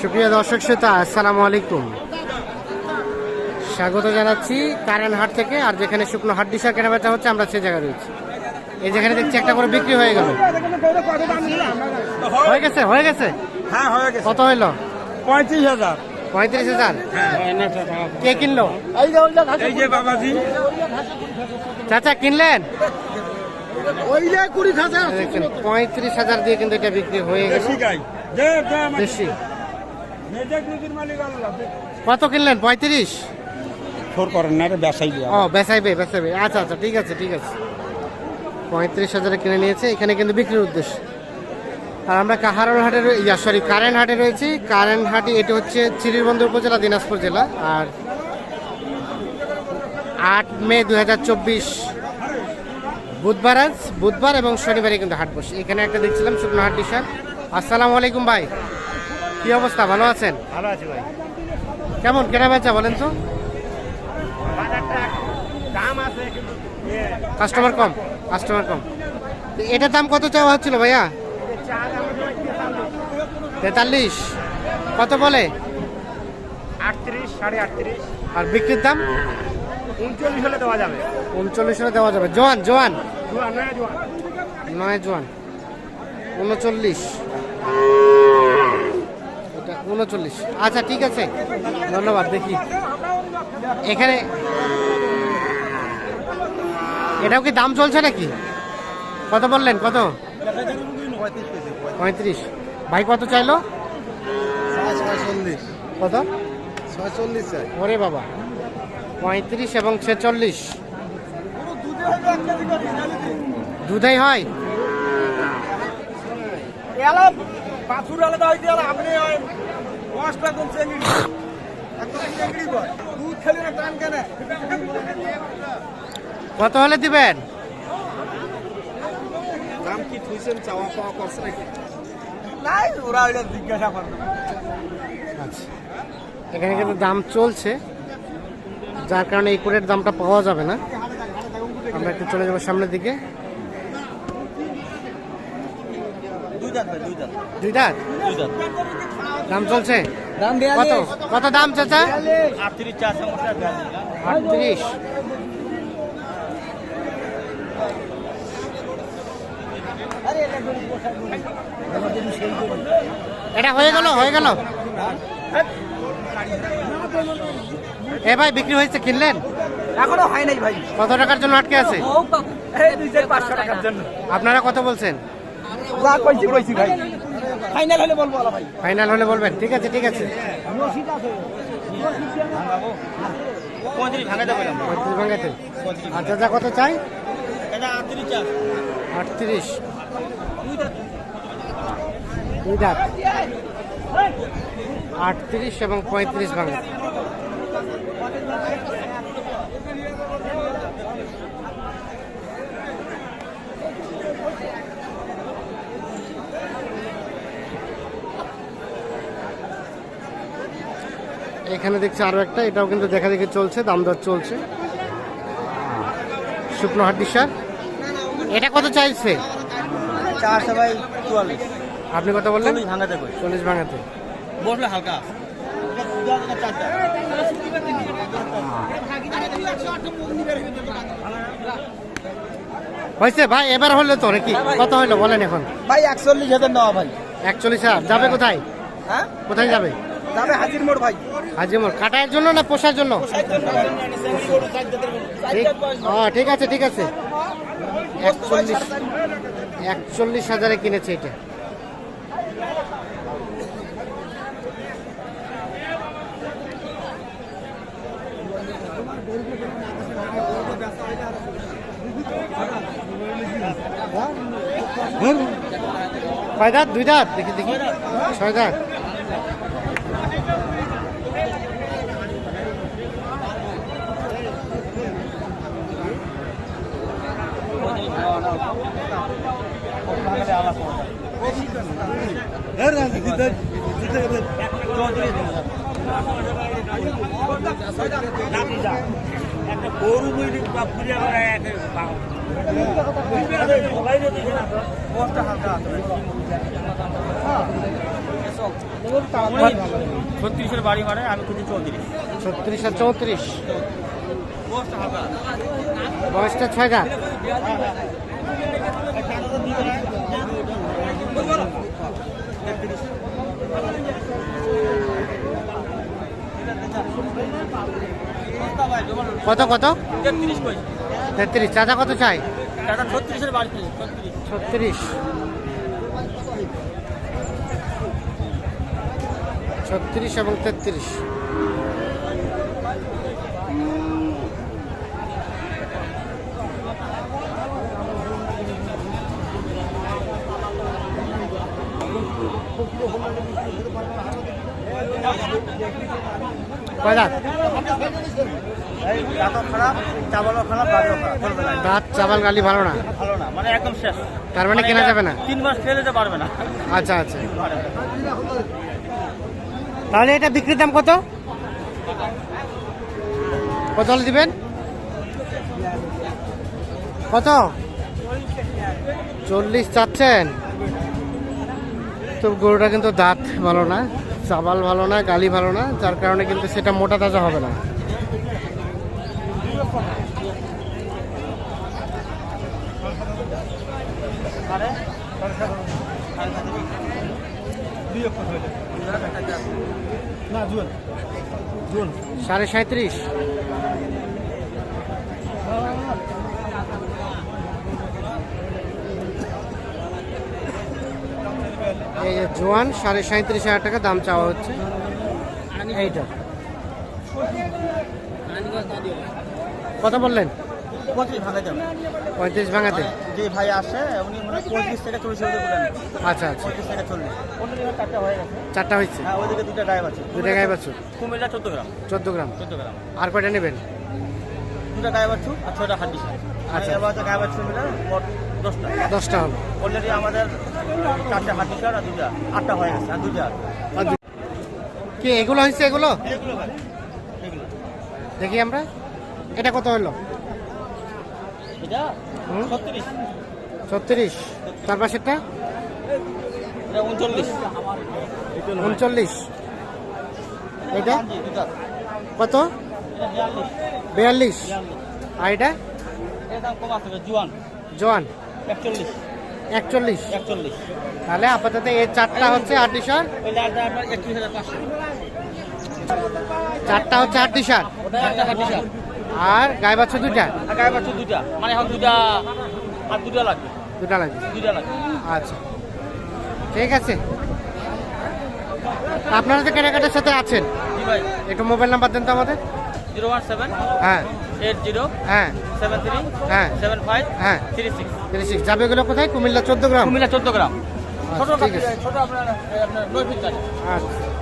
সুপ্রিয় দর্শক শ্রোতা আসসালামু আলাইকুম। স্বাগত জানাচ্ছি কারেন হাট থেকে আর যেখানে শুকনো হাট ডিসার কেনা বেচা হচ্ছে আমরা সে জায়গায় রয়েছি। এই যেখানে দেখছি একটা করে বিক্রি হয়ে গেল। হয়ে গেছে হয়ে গেছে? হ্যাঁ হয়ে গেছে। কত হইল পঁয়ত্রিশ হাজার। পঁয়ত্রিশ হাজার? কে কিনলো? এই যে বাবাজি। চাচা কিনলেন? পঁয়ত্রিশ হাজার দিয়ে কিন্তু এটা বিক্রি হয়ে গেছে বেশি কত কিনলেন? পঁয়ত্রিশ? ফোর করেন না ব্যবসায়ী ও বেসাইবে বেসাইবে আচ্ছা আচ্ছা ঠিক আছে ঠিক আছে। পঁয়ত্রিশ হাজারে কিনে নিয়েছে এখানে কিন্তু বিক্রির উদ্দেশ্য। আর আমরা কাহারোল হাটে ইয়া সরি কারেন্ট হাটে রয়েছি। কারেন্ট হাটে এটি হচ্ছে চিরিরবন্দর উপজেলা দিনাজপুর জেলা। আর আট মে দু হাজার চব্বিশ বুধবার আজ বুধবার এবং শনিবারে কিন্তু হাট বসে। এখানে একটা দেখছিলাম শুকনো হাট ডিসার আসসালামু আলাইকুম ভাই। কি অবস্থা? ভালো আছেন? ভালো আছে ভাই। কেমন? কেনা বেচা বলেন তো। আছে কাস্টমার কম কাস্টমার কম। এটার দাম কত চাওয়া হচ্ছিল ভাইয়া? তেতাল্লিশ। কত বলে? আটত্রিশ সাড়ে আটত্রিশ। আর বিক্রির দাম? উনচল্লিশ হলে দেওয়া যাবে। উনচল্লিশ হলে দেওয়া যাবে। জোয়ান জোয়ান। নয় জোয়ান। উনচল্লিশ। উনচল্লিশ। আচ্ছা ঠিক আছে। ধন্যবাদ দেখি। এখানে এটাও কি দাম চলছে নাকি? কত বললেন কত? পঁয়ত্রিশ। ভাই কত চাইলো? কত? ছয়চল্লিশ ওরে বাবা। পঁয়ত্রিশ এবং ছেচল্লিশ। দুধেই হয়? পাথর আলাদা হইতে আপনি পাঁচটা কোন চেঙ্গি চেঙ্গি কয় দুধ খেলে না টান কেনে। কত হলে দিবেন? দাম কি থুইছেন? চাওয়া পাওয়া করছে নাকি? নাই ওরা ওইটা জিজ্ঞাসা করবে। আচ্ছা। এখানে কিন্তু দাম চলছে। যার কারণে এই কোটের দামটা পাওয়া যাবে না। আমরা একটু চলে যাব সামনের দিকে। দুই দাঁত দুই দাঁত। দুই দাঁত? দুই দাঁত। দাম চলছে? কত? কত দাম চাচা? আটত্রিশ এটা হয়ে গেল হয়ে গেল। এ ভাই বিক্রি হয়েছে কিনলেন? এখনও হয় নাই ভাই। কত টাকার জন্য আটকে আছে? আপনারা কত বলছেন? যা কইছি কইছি ভাই। ফাইনাল হলে বলব আলা ভাই। ফাইনাল হলে বলবেন। ঠিক আছে ঠিক আছে। ভাঙাতে চাচা কত চাই? আটত্রিশ আটত্রিশ। দুই দাঁত। আটত্রিশ এবং পঁয়ত্রিশ ভাঙা এখানে দেখছি আরও একটা এটাও কিন্তু দেখা দেখি চলছে দাম দর চলছে। শুকনো হাড্ডি সার। এটা কত চাইছে? চারশো ভাই চুয়াল্লিশ। আপনি কত বললেন? ভাঙাতে চল্লিশ ভাঙাতে। বসলে হালকা। হয়েছে ভাই এবার হলো তো নাকি? কত হইল বলেন এখন? ভাই একচল্লিশ হাজার নেওয়া ভাই। একচল্লিশ হাজার। যাবে কোথায়? হ্যাঁ। কোথায় যাবে? যাবে হাজির মোড় ভাই। হাজিমোর কাটার জন্য না পোষার জন্য? ঠিক আছে ঠিক আছে। একচল্লিশ একচল্লিশ হাজারে কিনেছে এটা। কয় দাঁত দুই দাঁত দেখি দেখি। ছয় দাঁত গরু বস্তা হালকা আছে ছত্রিশের বাড়ি মানে আমি খুঁজি চৌত্রিশ। ছত্রিশ আর চৌত্রিশ। বয়সটা ছয় কত কত? তেত্রিশ চাচা কত চাই? ছত্রিশ। ছত্রিশ এবং তেত্রিশ। দাঁত চাবাল গালি ভালো না? ভালো না মানে একদম শেষ। তার মানে কেনা যাবে না? তিন মাস খেলে যেতে পারবে না। আচ্ছা আচ্ছা। তাহলে এটা বিক্রির দাম কত? কত দিবেন? কত? চল্লিশ চাচ্ছেন? তো গরুটা কিন্তু দাঁত ভালো না চাবাল ভালো না গালি ভালো না যার কারণে কিন্তু সেটা মোটা তাজা হবে না। সাড়ে সাঁত্রিশ এই যে জোয়ান সাড়ে সাঁত্রিশ হাজার টাকা দাম চাওয়া হচ্ছে। এইটা। কত বললেন? পঁয়ত্রিশ ভাঙাতে। যে ভাই আসে উনি মানে পঁয়ত্রিশ থেকে চল্লিশ আচ্ছা আচ্ছা। পঁয়ত্রিশ থেকে চল্লিশ চারটা হয়ে গেছে চারটা হয়েছে? হ্যাঁ ওইদিকে দুটা ডাইভ আছে দুটা গায়ে বাছু কুমিল্লা চোদ্দ গ্রাম। চোদ্দ গ্রাম চোদ্দ গ্রাম আর কয়টা নেবেন? দুটা গায়ে বাছু আর ছয়টা হাড্ডি। আচ্ছা। আচ্ছা। গায়ে বাছু মিলে মোট দশটা। দশটা হবে অলরেডি আমাদের চারটে হাড্ডি আর দুটা আটটা হয়ে গেছে আর দুটা কি এগুলো হয়েছে এগুলো? দেখি আমরা। এটা কত হলো? ছত্রিশ। তার পাশেরটা? উনচল্লিশ। উনচল্লিশ। এটা? কত? বিয়াল্লিশ। আর এটা? জুয়ান। জোয়ান। একচল্লিশ। একচল্লিশ। একচল্লিশ। তাহলে আপাতত এই চারটা হচ্ছে হাজার পাঁচশো। চারটা হচ্ছে হাড্ডি সার আর গায়ে বাচ্চা আর গায়ে বাছু দুটা মানে এখন দুটা আর দুটা লাগবে। দুটা লাগবে। দুটা লাগবে। আচ্ছা। ঠিক আছে। আপনারা তো কেনাকাটার সাথে আছেন। একটু মোবাইল নাম্বার দেন তো আমাদের। জিরো ওয়ান সেভেন হ্যাঁ। এইট জিরো হ্যাঁ। সেভেন থ্রি হ্যাঁ। সেভেন ফাইভ হ্যাঁ। Three six three six. যাবে এগুলো কোথায়? কুমিল্লা চোদ্দ গ্রাম। কুমিল্লা চোদ্দ গ্রাম। ছোট আচ্ছা, আছে। ছোট আপনার আপনার নয় ফিট আচ্ছা।